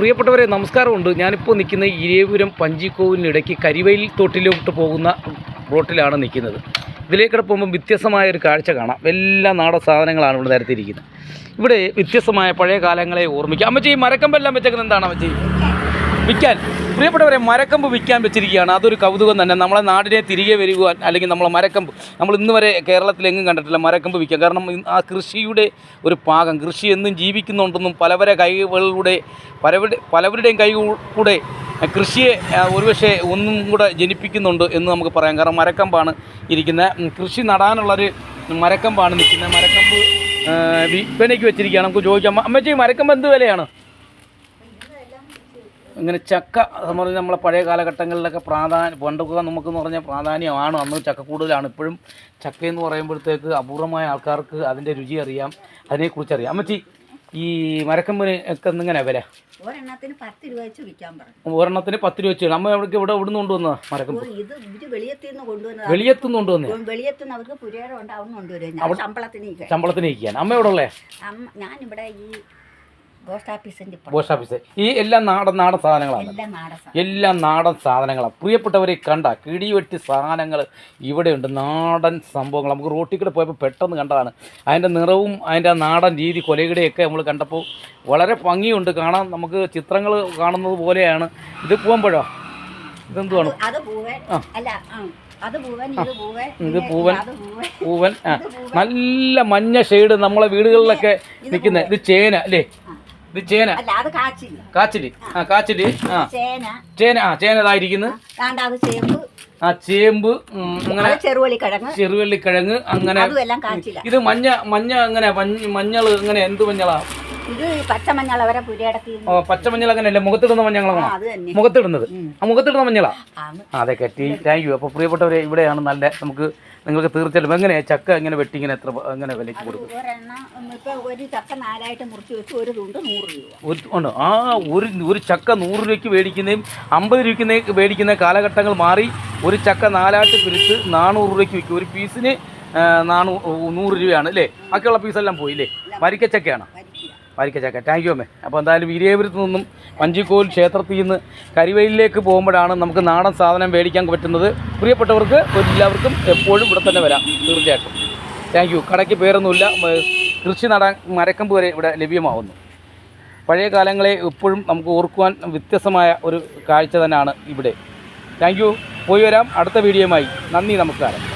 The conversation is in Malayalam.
പ്രിയപ്പെട്ടവരെ നമസ്കാരമുണ്ട്. ഞാനിപ്പോൾ നിൽക്കുന്ന ഇരേപുരം പഞ്ചിക്കോവിലിനിടയ്ക്ക് കരിവയിൽ തൊട്ടിലോട്ട് പോകുന്ന റോട്ടിലാണ് നിൽക്കുന്നത്. ഇതിലേക്കൂടെ പോകുമ്പോൾ വ്യത്യസ്തമായ ഒരു കാഴ്ച കാണാം. എല്ലാ നാടൻ സാധനങ്ങളാണ് ഇവിടെ നിരത്തിയിരിക്കുന്നത്. ഇവിടെ വ്യത്യസ്തമായ പഴയ കാലങ്ങളെ ഓർമ്മിക്കാം. അമ്മച്ചി മരക്കമ്പെല്ലാം വെച്ചേക്കുന്നത് എന്താണ് അമ്മച്ചി? വിൽക്കാൻ. പ്രിയപ്പെട്ടവരെ മരക്കമ്പ് വിൽക്കാൻ വെച്ചിരിക്കുകയാണ്. അതൊരു കൗതുകം തന്നെ. നമ്മളെ നാടിനെ തിരികെ വരുവാൻ അല്ലെങ്കിൽ നമ്മളെ മരക്കമ്പ് നമ്മൾ ഇന്ന് വരെ കേരളത്തിൽ എങ്ങും കണ്ടിട്ടില്ല മരക്കമ്പ് വിൽക്കാൻ. കാരണം ആ കൃഷിയുടെ ഒരു പാകം കൃഷി എന്നും ജീവിക്കുന്നുണ്ടെന്നും പലവരെ കൈകളിലൂടെ പലവരുടെ പലവരുടെയും കൈ കൂടെ കൃഷിയെ ഒരുപക്ഷെ ഒന്നും കൂടെ ജനിപ്പിക്കുന്നുണ്ട് എന്ന് നമുക്ക് പറയാം. കാരണം മരക്കമ്പാണ് ഇരിക്കുന്നത്. കൃഷി നടാനുള്ളൊരു മരക്കമ്പാണ് നിൽക്കുന്നത്. മരക്കമ്പ് വിൽപ്പനയ്ക്ക് വെച്ചിരിക്കുകയാണ്. നമുക്ക് ചോദിക്കാം. അമ്മ- അമ്മച്ചി മരക്കമ്പ് എന്ത് വിലയാണ്? ഇങ്ങനെ ചക്ക എന്ന് പറഞ്ഞാൽ നമ്മളെ പഴയ കാലഘട്ടങ്ങളിലൊക്കെ പ്രാധാന്യം പണ്ടൊക്കെ നമുക്കെന്ന് പറഞ്ഞാൽ പ്രാധാന്യമാണ്. അന്ന് ചക്ക കൂടുതലാണ്. ഇപ്പോഴും ചക്ക എന്ന് പറയുമ്പോഴത്തേക്ക് അപൂർവമായ ആൾക്കാർക്ക് അതിന്റെ രുചി അറിയാം അതിനെക്കുറിച്ച് അറിയാം. അമ്മച്ചി ഈ മരക്കമ്പിന് ഒക്കെ എന്നിങ്ങനെ വില? ഒരെണ്ണത്തിന് പത്ത് രൂപ വെച്ച് വിൽക്കാൻ പറഞ്ഞു. ഒരെണ്ണത്തിന് പത്ത് രൂപ വെച്ച് അമ്മ എവിടേക്ക് ഇവിടെ ഇവിടുന്ന് കൊണ്ടുവന്നതാ മരക്കമ്പ്? ഇത് ഇവർ വെളിയത്തിൽ നിന്ന് കൊണ്ടുവന്നത്. വെളിയത്തുനിന്ന് കൊണ്ടുവന്നേ? വെളിയത്തിൽ നിന്ന് അവർക്ക് പുരേരം ഉണ്ട് അവിടെ കൊണ്ടുവരും. ഞാൻ ശമ്പളത്തിന്. ശമ്പളത്തിന് ഇരിക്കാൻ അമ്മ എവിടെ ഉള്ളേ അമ്മ ഞാനിവിടെ ഈ പോസ്റ്റ് ഓഫീസിന്റെ പോസ്റ്റ് ഓഫീസ് ഈ എല്ലാം നാടൻ നാടൻ സാധനങ്ങളാണ്. എല്ലാം നാടൻ സാധനങ്ങളാണ്. പ്രിയപ്പെട്ടവരെ കണ്ട കിടിവെട്ടി സാധനങ്ങൾ ഇവിടെയുണ്ട് നാടൻ സംഭവങ്ങൾ. നമുക്ക് റോട്ടിൽ കൂടെ പോയപ്പോൾ പെട്ടെന്ന് കണ്ടതാണ്. അതിന്റെ നിറവും അതിന്റെ നാടൻ രീതി കൊലയുടെയൊക്കെ നമ്മൾ കണ്ടപ്പോൾ വളരെ ഭംഗിയുണ്ട്. കാണാൻ നമുക്ക് ചിത്രങ്ങൾ കാണുന്നത് പോലെയാണ്. ഇത് പോകുമ്പോഴോ ഇതെന്തുവാണ്? അത് പൂവൻ. അല്ല ആ, അത് പൂവൻ ഇത് പൂവൻ. ഇത് പൂവൻ. അത് പൂവൻ. പൂവൻ ആ. നല്ല മഞ്ഞ ഷെയ്ഡ് നമ്മളെ വീടുകളിലൊക്കെ നിൽക്കുന്നത് ഇത് ചേന അല്ലേ? ഇത് ചേന. കാച്ചിൽ. ആ. കാച്ചിൽ. ആ. ചേന. ആ ചേന ഇതായിരിക്കുന്നു കാണ്ട അത് ചേമ്പ്. ആ ചേമ്പ് അങ്ങനെ ചെറുവള്ളിക്കിഴങ്ങ്. അങ്ങനെ ഇത് മഞ്ഞ മഞ്ഞ അങ്ങനെ മഞ്ഞൾ അങ്ങനെ എന്ത് മഞ്ഞളാ? ഇത് പച്ചമഞ്ഞൾ അവരെ പുരയിടത്തിൽ ഓ പച്ചമഞ്ഞൾ അങ്ങനെയല്ലേ? മുഖത്തിടുന്ന മഞ്ഞളാണോ? മുഖത്തിടുന്നത്. ആ മുഖത്തിടുന്ന മഞ്ഞളാ? അതെ കെട്ടി. താങ്ക് യു അപ്പോൾ പ്രിയപ്പെട്ടവരെ ഇവിടെയാണ് നല്ല നമുക്ക് നിങ്ങൾക്ക് തീർച്ചയായിട്ടും എങ്ങനെ ചക്ക എങ്ങനെ വെട്ടി ഇങ്ങനെ എത്ര എങ്ങനെ വിലയ്ക്ക് കൊടുക്കും? ഒരെണ്ണം ഇപ്പൊ ഒരു ചക്ക നാലായിട്ട് മുറിച്ച് വെച്ച് ഒരു തുണ്ട് നൂറ് രൂപ. ഒരു ഉണ്ട് ആ ഒരു ഒരു ചക്ക നൂറ് രൂപയ്ക്ക് മേടിക്കുന്നതും അമ്പത് രൂപയ്ക്ക് മേടിക്കുന്ന കാലഘട്ടങ്ങൾ മാറി ഒരു ചക്ക നാലായിട്ട് പിരിച്ച് നാനൂറ് രൂപയ്ക്ക് വിൽക്കും. ഒരു പീസിന് നാനൂ നൂറ് രൂപയാണ് അല്ലേ? ബാക്കിയുള്ള പീസെല്ലാം പോയില്ലേ വരിക്കച്ചക്കയാണോ? വരിക്കച്ചക്ക താങ്ക് യു അമ്മേ. അപ്പോൾ എന്തായാലും വീരേപുരത്ത് നിന്നും വഞ്ചിക്കോൽ ക്ഷേത്രത്തിൽ നിന്ന് കരിവയിലേക്ക് പോകുമ്പോഴാണ് നമുക്ക് നാടൻ സാധനം മേടിക്കാൻ പറ്റുന്നത്. പ്രിയപ്പെട്ടവർക്ക് എല്ലാവർക്കും എപ്പോഴും ഇവിടെ തന്നെ വരാം തീർച്ചയായിട്ടും. താങ്ക് യു കടയ്ക്ക് പേരൊന്നുമില്ല. കൃഷി നടാൻ മരക്കമ്പ് വരെ ഇവിടെ ലഭ്യമാവുന്നു. പഴയ കാലങ്ങളെ എപ്പോഴും നമുക്ക് ഓർക്കുവാൻ വ്യത്യസ്തമായ ഒരു കാഴ്ച തന്നെയാണ് ഇവിടെ. താങ്ക് യു പോയി വരാം. അടുത്ത വീഡിയോയുമായി. നന്ദി നമസ്കാരം.